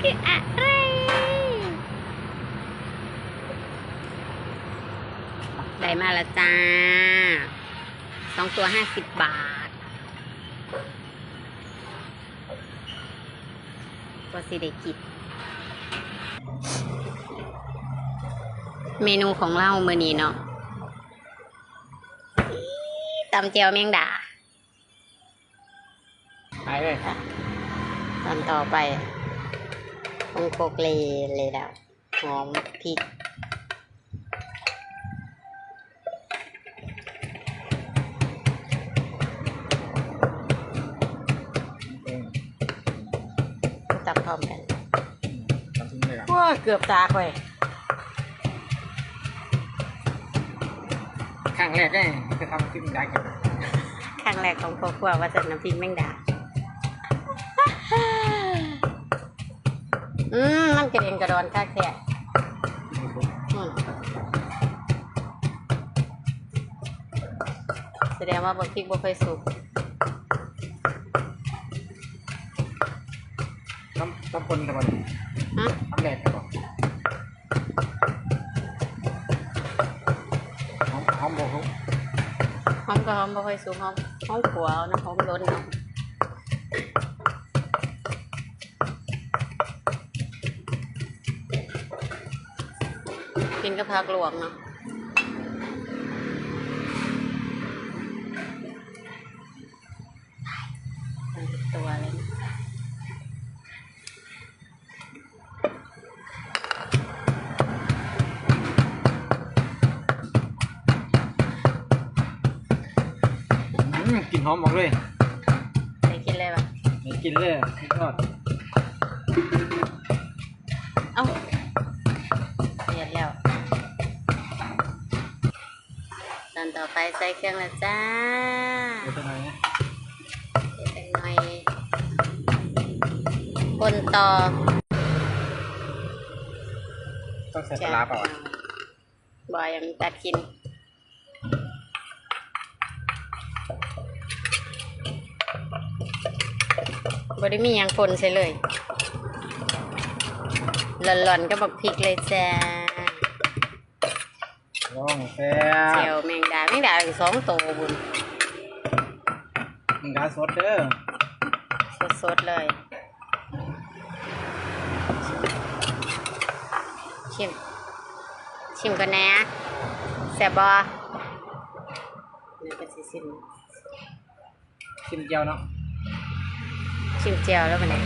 คืออะไรได้มาแล้วจ้าสองตัวห้าสิบบาทก็สิได้กินเมนูของเราเมื่อนี้เนาะตำเจียวแมงดาไปเลยค่ะตอนต่อไป คงโคกเลเลยแล้วหอมพริกเองตับพร้อมกันทำทิ้งเลยอะว้าเกือบตากไปครั้งแรกเนี่ยจะทำทิ้งได้กันครั้งแรกของครอบครัวว่าจะน้ำพริกแมงดา อืมมันกระเด็นกระดอนค่าแค่อืมแสดงว่าบะพริกบ่ค่อยสุกต้องต้องคนทำมันฮะทำแรกกันก่อนหอมหอมโบกหอมก็หอมบ่ค่อยสุกหอมหอมขัวเอานะหอมล้นเนาะ กินกับผักลวกเนาะตัวเลยนะอืมกลิ่นหอมออกเลย ไปกินเลยปะไม่กินเลยไม่ทอด ตอนต่อไปใส่เครื่องแล้วจ้าเดี๋ยวทำไมนะใส่หน่อยคนต่อต้องใส่ปลาร้าเปล่าอะบอยยังตัดกินบได้มีหยังคนใช่เลย หล่อนๆก็บอกพริกเลยจ้าลองแซ่เจียบวแมง ดาแมงดาถึงสองตัวบุญมึงดาสดเด้อสดๆเลยชิม ชิมกันนะแซ่บบอนี่ก็สิชิมชิมเจียวเนาะชิมเจียวแล้วมันเนี่ย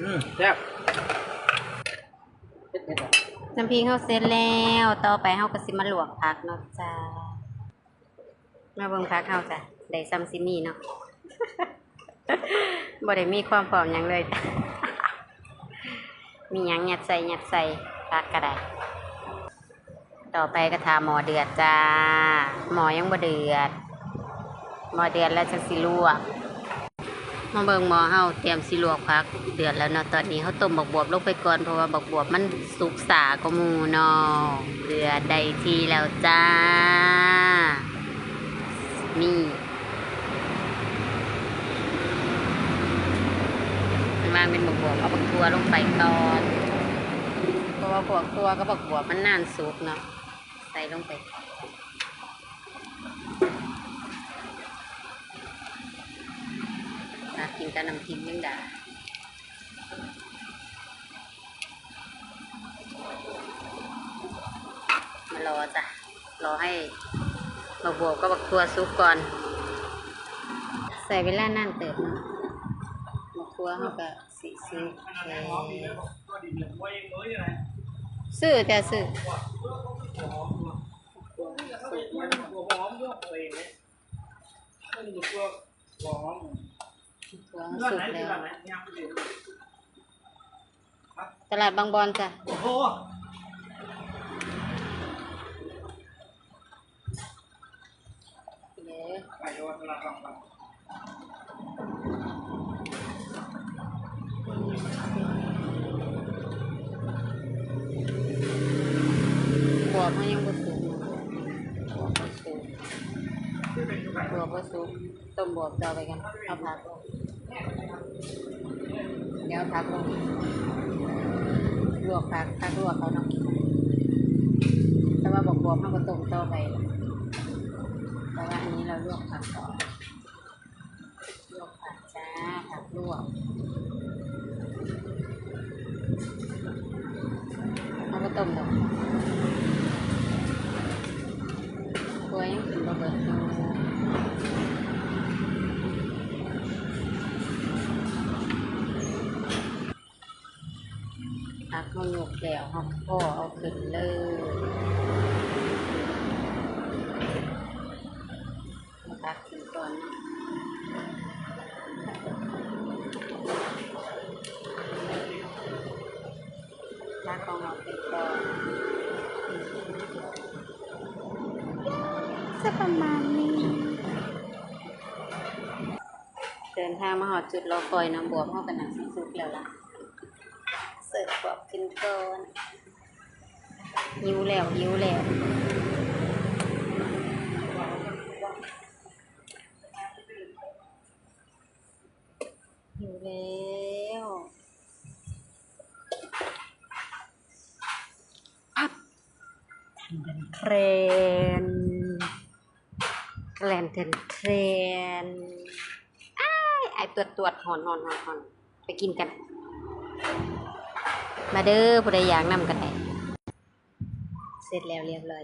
อืมแซ่บเผ็ดๆอะ น้ำพริกเขาเสร็จแล้ว ต่อไปเขาก็สิมาลวกผักเนาะจ้ามาเบิ่งผักเขาจ้ะได้ซัมซิมี่เนาะบ่ได้มีความพร้อมยังเลย มีหยังยัดใส่ยัดใส่ผักก็ได้ ต่อไปก็ทาหมอเดือดจ้า หมอยังบ่เดือด หมอเดือดแล้วจังสิลวก มาเบิ่งหมอเฮาเตรียมสิลวกผักเดือดแล้วเนาะตอนนี้เฮาต้มบักบวบลงไปก่อนเพราะว่าบักบวบมันสุกสากว่าหมูนาะเดือดได้ทีแล้วจ้านี่มันวางเป็นบักบวบเอาบักทัวลงไปก่อนเพราะว่าพวกทัวกับบักบวบมันนานสุกเนาะใส่ลงไปน่ากิน กับน้ำพริกแมงดามารอจ้ะ รอให้บักบวบก็บักทัวซุกก่อน ใส่เวลานั่นเติบเนาะบักทัวเขาก็สีซื้อซื้อแต่ซื้อทัวเสุกแล้ว ตลาดบางบอนจ้ะ โอ้โหเดี๋ยวไปโดนเวลาฟังฟังบวกมันยังบ่สูงบวกบ่สูงคือเป็นบวบก็ซุปต้มบวบต่อไปกัน เอาผัก เดี๋ยวเอาผักลงลวกผักผักลวกเขาเนาะแต่ว่าบอกบวบมันก็ต้มต่อไปแต่ว่าอันนี้เราลวกผักก่อนลวกผักจ้าผักลวกเอาก็ต้มดอกตัวยังกินบะเบิดอยู่ผัก เขาหยกแล้วเขาพ่อเอาขึ้นเลยเอาผักขึ้นก่อนนะผักของเราขึ้นก่อนจะประมาณนี้เดินทางมาหอดจุดรอคอยน้ำบวกเข้ากันหนังสุกแล้วล่ะ เสิร์ฟบวกขึ้นก่อนหิวแล้วหิวแล้วหิวแล้วพับทันเทรนแกลนเทนเทรนอ้ายไอตัวตรวจหอนหอนหอนหอนไปกินกัน มาเด้อผู้ใดอยากนำกันได้เสร็จแล้วเรียบร้อย